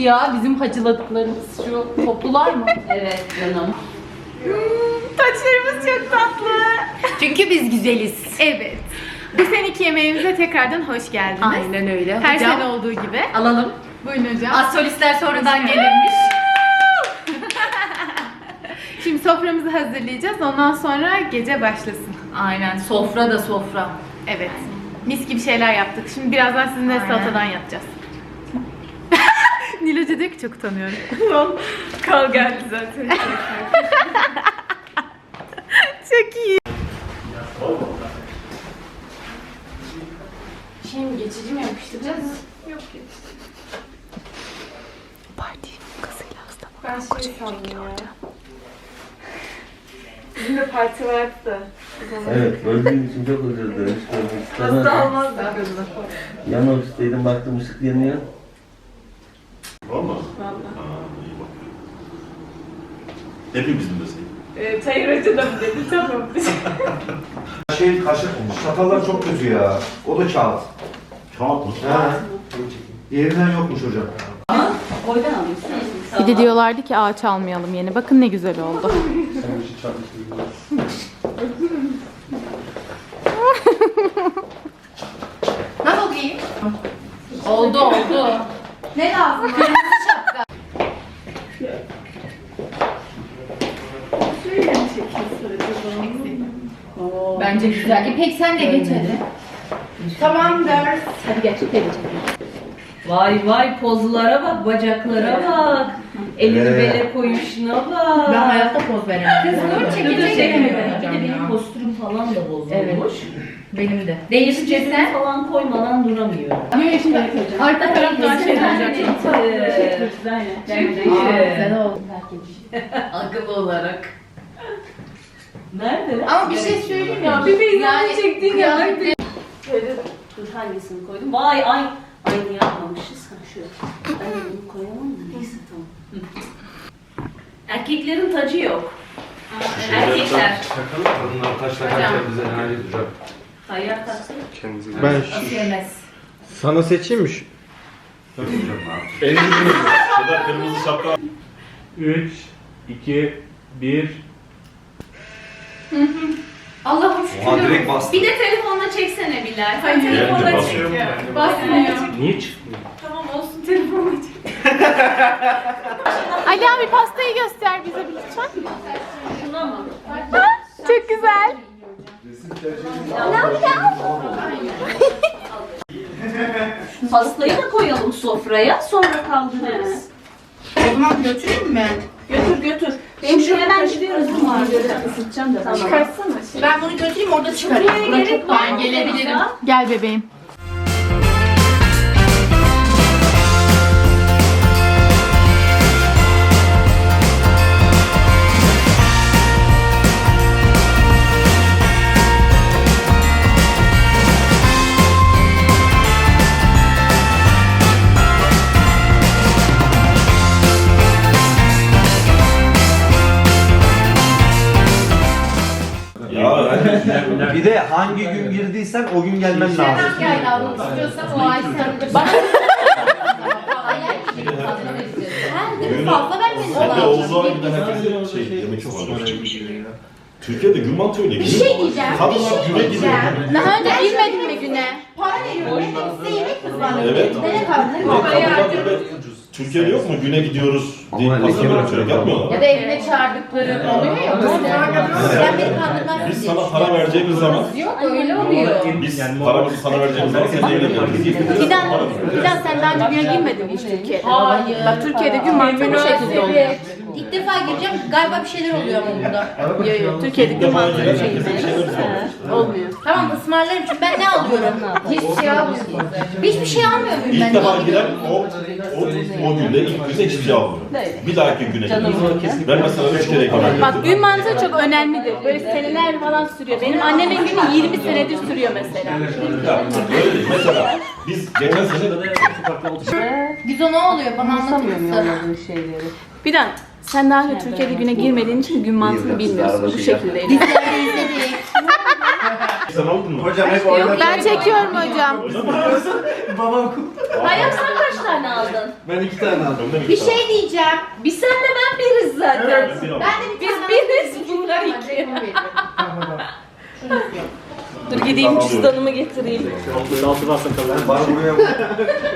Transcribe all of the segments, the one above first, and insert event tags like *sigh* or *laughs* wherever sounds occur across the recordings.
hangisiydi ya bizim hacıladıklarımız? Şu toplular mı? *laughs* Evet canım. Hmm, Saçlarımız çok tatlı. Çünkü biz güzeliz. Evet. Bu seneki yemeğimize tekrardan hoş geldiniz. Aynen öyle. Her Hocam, sene olduğu gibi. alalım. Buyurun hocam. Astrolistler sonradan gelirmiş. *laughs* Şimdi soframızı hazırlayacağız. Ondan sonra gece başlasın. Aynen sofra da sofra. Evet. Mis gibi şeyler yaptık. Şimdi birazdan sizinle Aynen. salatadan yapacağız. Nil Hoca diyor ki çok utanıyorum. *laughs* Kal geldi zaten. *laughs* çok iyi. Şey mi geçici mi yapıştıracağız? Yok yok. Parti kızıyla hasta. Ben şey sandım ya. Bizim de parti vardı da. Evet, öldüğüm için çok özür dilerim. Hiç görmek istemezdim. Hasta olmazdı. Yan ofisteydim, baktım ışık yanıyor. Valla. Valla. Aa, iyi bak. Hepimizin de sayı. Ee, Tayyip Hoca da mı dedi? Tamam. Şey kaşık, çatallar çok kötü ya. O da kağıt. Kağıt mı? He. Yerinden yokmuş hocam. Boydan alayım. Bir de diyorlardı ki ağaç almayalım yeni. Bakın ne güzel oldu. *laughs* Nasıl giyeyim? Oldu oldu. ne lazım? Kırmızı şapka. Bence güzel. İpek sen de geç hadi. Tamam ders. Hadi geç. Hadi Vay vay pozlara bak, bacaklara bak. Elini Evet. bele koyuşuna bak. Ben hayatta poz veremem. Kız dur Dur, mi? Bir de benim postürüm falan da bozulmuş. Evet. Benim de. Değişik Değişecek cebime falan koymadan duramıyorum. Yok şimdi arka taraftan şey olacak. Çünkü. Güzel oldu. *laughs* Akıllı olarak. Nerede? Ama bir şey söyleyeyim ya. Bir Beyza'nın Yani çektiğin ya. kıyafetleri- Dur hangisini koydum? Vay ay. Aynı yapmamışız. Ha şu. Ben de bunu koyamam da neyse tamam. Erkeklerin tacı yok. Erkekler. Kadınlar taş takarken bize ne hali hocam. Tayyar taktı. Ben Nasıl yemez? sana seçeyim mi? şu- Tabii hocam ne yapayım? Kırmızı şapka. 3, 2, 1. Allah'ım Oha şükür. direkt bastı. Bir de telefonla çeksene Bilal. Hayır, telefonla Bence çek. basıyor mu? Basmıyor. Niye çıkmıyor? Tamam olsun telefonla çek. *laughs* Ali abi pastayı göster bize bir lütfen. Şuna mı? Çok güzel. Pastayı da koyalım sofraya sonra kaldırırız. O zaman götüreyim mi? Götür götür. Benim şu hemen gidiyoruz. Bunlar ısıtacağım da. Tamam. Çıkarsana. Ben bunu götüreyim orada çıkarayım. Buraya gerek var Ben gelebilirim. Gel bebeğim. Bir de hangi gün girdiysen o gün gelmen lazım. Gel almak istiyorsan o ay sen de bak. Her gün fazla vermeniz Sende lazım. Oğuz'a giden herkes şey yemek çok var. Türkiye'de gün mantığı öyle. Bir şey diyeceğim. Kadınlar güne gidiyor. Daha önce girmedin mi güne? Para veriyorum. Size yemek kızartıyor. Evet. Nereye kaldın? Kadınlar böyle Türkiye'de yok mu güne gidiyoruz diye Ama leke uçarak Ya yapmıyorlar. da evine çağırdıkları oluyor ya. beni kandırmazsın Biz sana para vereceğimiz zaman Yok öyle oluyor. biz paramızı sana vereceğimiz zaman senin evine geliriz. Fidan, Fidan sen daha önce güne girmedin mi hiç Türkiye'de? Hayır. Bak Türkiye'de gün mantığı bu şekilde oluyor. İlk defa gireceğim. Galiba bir şeyler oluyor ama burada. Yok yok Türkiye'de gün mantığı bu şekilde. Olmuyor. Tamam ısmarlarım çünkü ben ne alıyorum? Hiçbir şey almıyorum. Hiçbir şey almıyorum ben. İlk defa Ne giren o, o, o günde ilk günde hiçbir şey almıyor. Bir dahaki güne gidiyor. Ben mesela üç kere gidiyorum. Bak gün mantığı çok önemlidir. Böyle seneler falan sürüyor. Benim annemin günü 20 senedir sürüyor mesela. Ya, öyle değil. Mesela biz geçen sene Gizo ne oluyor bana anlatır mısın? şeyleri. Bir dakika. Sen daha önce Türkiye'de güne girmediğin için gün mantığını bilmiyorsun. Bu şekilde. Dizilerde izledik. *laughs* sen aldın mı? Hocam hep oynadı. Ben çekiyorum hocam. *laughs* Babam Hayat sen kaç tane aldın? Ben iki tane aldım. Önden Bir şey diyeceğim. Biz senle ben biriz zaten. Ben bir aldım. Ben de bir Biz tane biriz, bunlar Ben iki. Dur gideyim cüzdanımı getireyim. Altı basın kalır. Bana buraya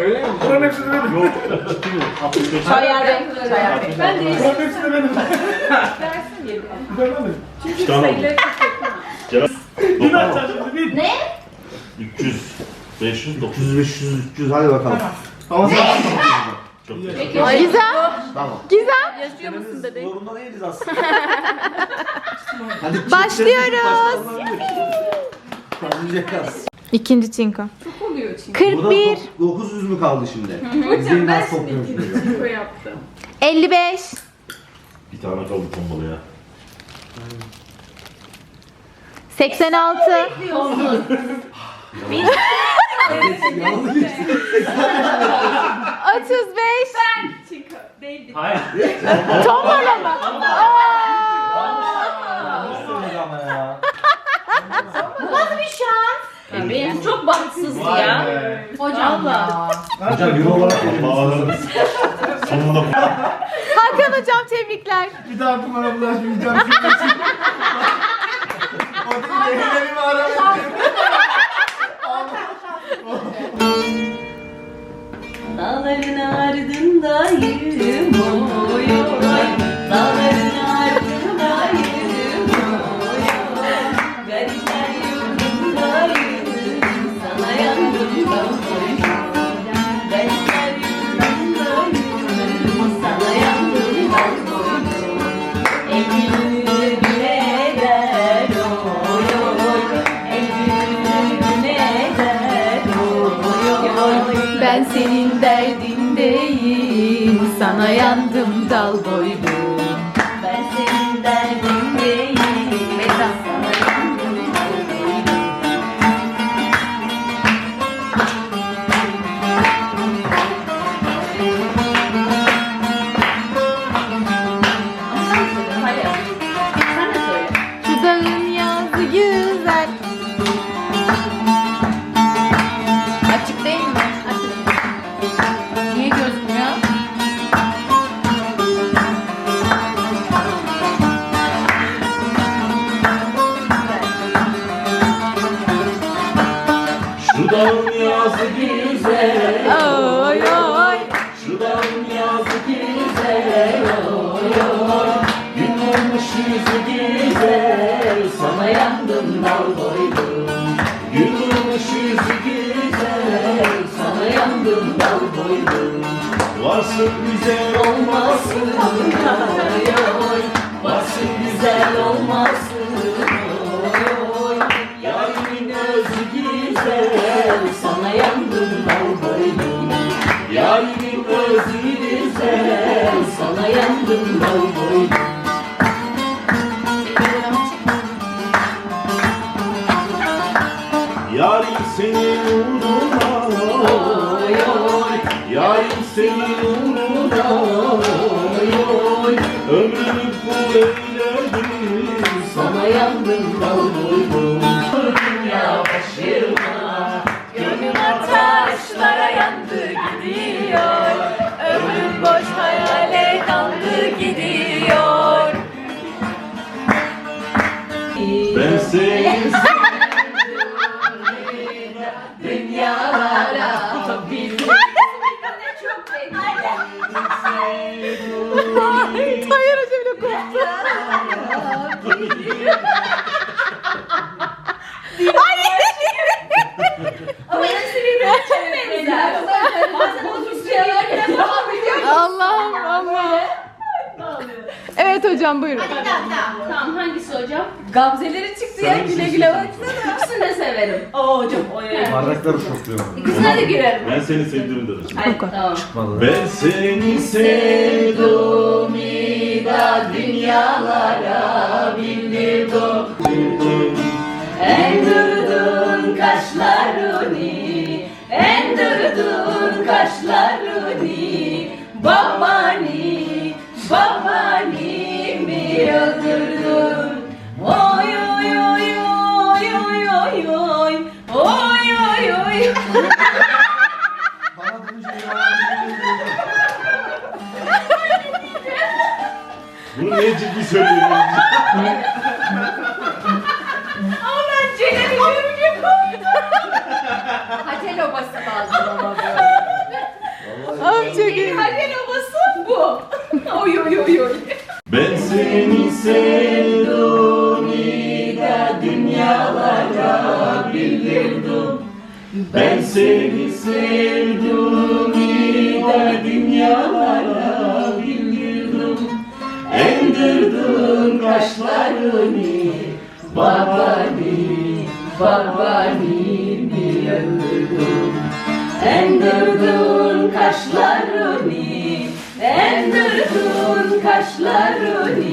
Öyle mi? Buranın hepsini benim. Yok. Ciddi mi? 65. Çay Bey. Çayar Bey. Ben de Buranın hepsini benim. İki tane aldım. Cevap. Bin Ne? 300, 500, 900. 300 500 300 hadi bakalım. Ama sen Çok Gizem. Tamam. Gizem. Yazıyor musun bebeğim? Zorunda değiliz aslında. *laughs* Hadi Başlıyoruz. İkinci çinko. Burada 41. 900 mü kaldı şimdi? Hocam ben şimdi yaptım. 55. Bir tane kaldı tombalı ya. 86. Otuz beş. Hayır. Tombala mı? ama ya. Benim çok bahtsızdı ya. Hocam ya. Hocam euro olarak Bağlarım. Sonunda bu. Hakan hocam tebrikler. Bir daha kumara bulaşmayacağım. Ben senin derdindeyim. Sana yandım dal boylum. Ben senin derdindeyim. Sana yandım boylum Dünya başıma Gönlüm Taşlara yandı gidiyor. Ömrüm boş hayale daldı gidiyor. Ben seni hocam buyurun. Hadi bir daha bir daha. Tamam hangisi hocam? Gamzeleri çıktı ya güle güle baksana. *laughs* İkisini de severim. Oo hocam o ya. Bardakları topluyorum. İkisine de girerim. Ben seni sevdiğimi dedim. Ay tamam. Ben seni sevdim da dünyalara bildirdim. Endirdin kaşlarını, endirdin kaşlarını, babani, babani öldürdün? Oy oy oy oy oy oy oy, oy oy oy. Bunu niye ciddi söylüyorsun? Ama ben çenemi görünce koydum. Hatel obası lazım ama böyle. Obası bu. Oy oy oy oy. Ben seni sevdim da dünyalara bildirdim. Endirdin kaşlarını, babani, babani mi öldürdün? Endirdin kaşlarını, endirdin kaşlarını,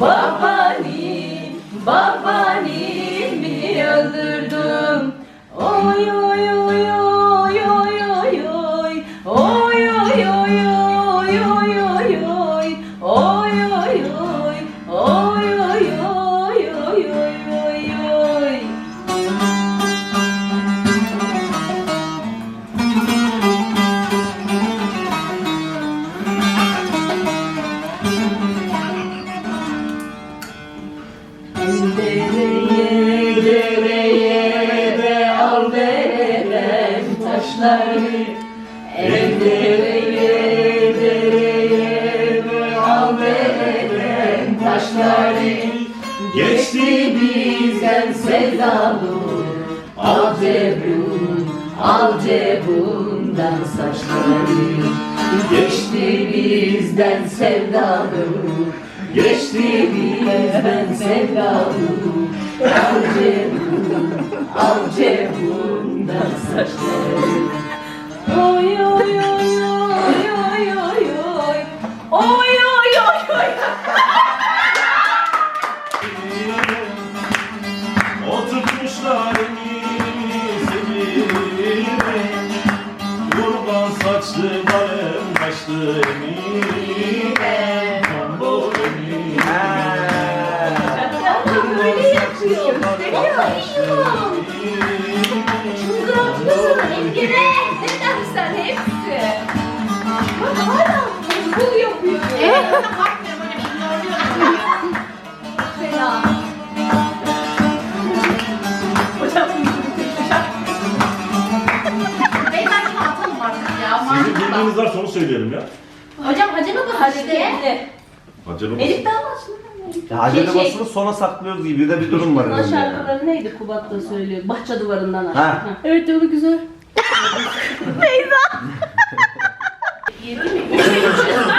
babani, babani mi öldürdün? Oy oy dereden taşları El dereye dereye de al dereden taşları Geçti bizden sevdalı. Al cebun, al cebundan saçları Geçti bizden sevdalı. Geçti bizden sevdalı. Al cebun, al cebundan saçları. Oy oy oy söyleyelim ya. Hocam hacı babası Hadi Acele olsun. Elif daha başlıyor Ya acele Şey- basını sona saklıyoruz gibi bir de bir durum var Bunun herhalde. ya. şarkıları neydi Kubat da söylüyor? Bahçe duvarından aşk Ha. Evet öyle güzel. *laughs* Beyza *laughs*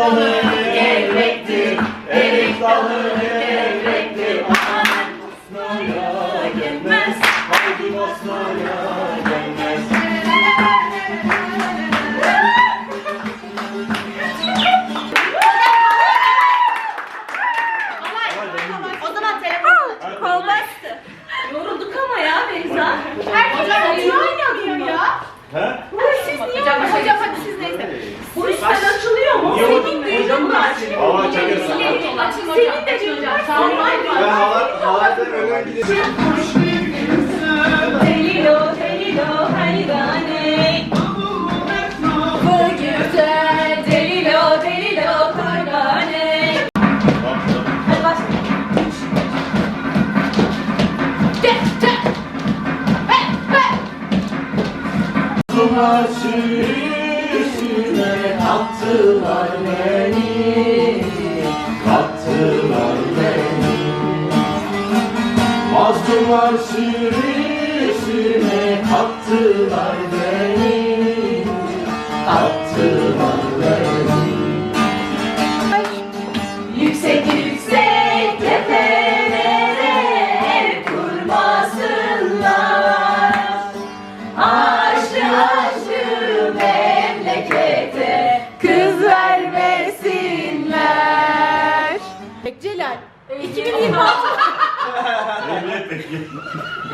dalı Gevrekti, erik dalı Bu. Senin de halar, halardan önden gideceğim. Delilo, delilo, haydane. Bugürte, delilo, delilo, kurgane. Hadi başla. Mazlumlar sürüsüne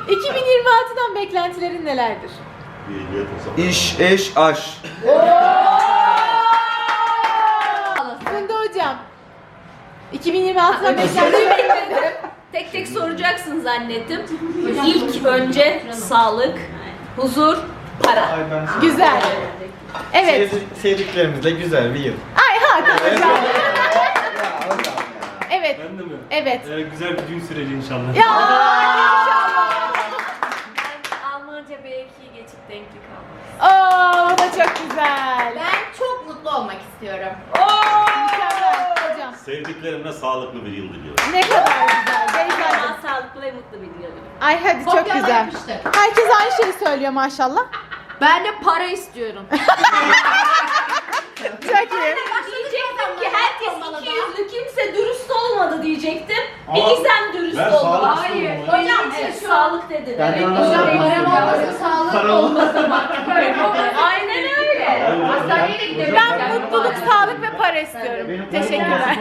2026'dan beklentilerin nelerdir? İş, eş, aş. Funda hocam. 2026'dan beklentilerin? Tek tek soracaksın zannettim. İlk önce sağlık, huzur, para. Güzel. Evet. Sevdiklerimizle güzel bir yıl. Ay Hakan hocam. Evet. Ben de mi? Evet. Ee, güzel bir gün süreci inşallah. Ya inşallah. Ben Almanca B2'yi geçip denklik aldım. Oo, bu da çok güzel. Ben çok mutlu olmak istiyorum. Mükemmel hocam. Sevdiklerimle sağlıklı bir yıl diliyorum. Ne kadar güzel. Beyza'cığım. Daha sağlıklı ve mutlu bir diyorum. Ay hadi çok Kopyala güzel. yapmıştır. Herkes aynı şeyi söylüyor maşallah. Ben de para istiyorum. Çok iyi. Diyecektim ki herkes iki yüzlü kimse dürüst olmadı diyecektim. Ama Bir gizem dürüst ben oldu. sağlık Hayır. istiyorum Hocam evet, sağlık dediler. Yani Evet, bana hocam, sağlık param olmasa sağlık olmasın bak. Aynen öyle. Hastaneye de gidelim. Ben mutluluk, sağlık ve para istiyorum. Teşekkürler.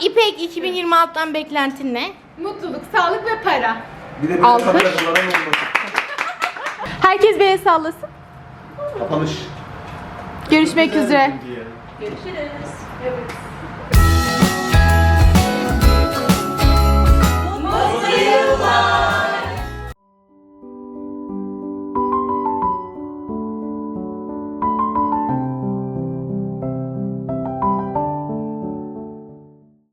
İpek 2026'dan beklentin ne? Mutluluk, sağlık ve para. Bir de bir Alkış. kamera kullanan olmasın. Herkes bir el sallasın. Kapanış. Görüşmek üzere. Görüşürüz. Evet. Mutlu yıllar.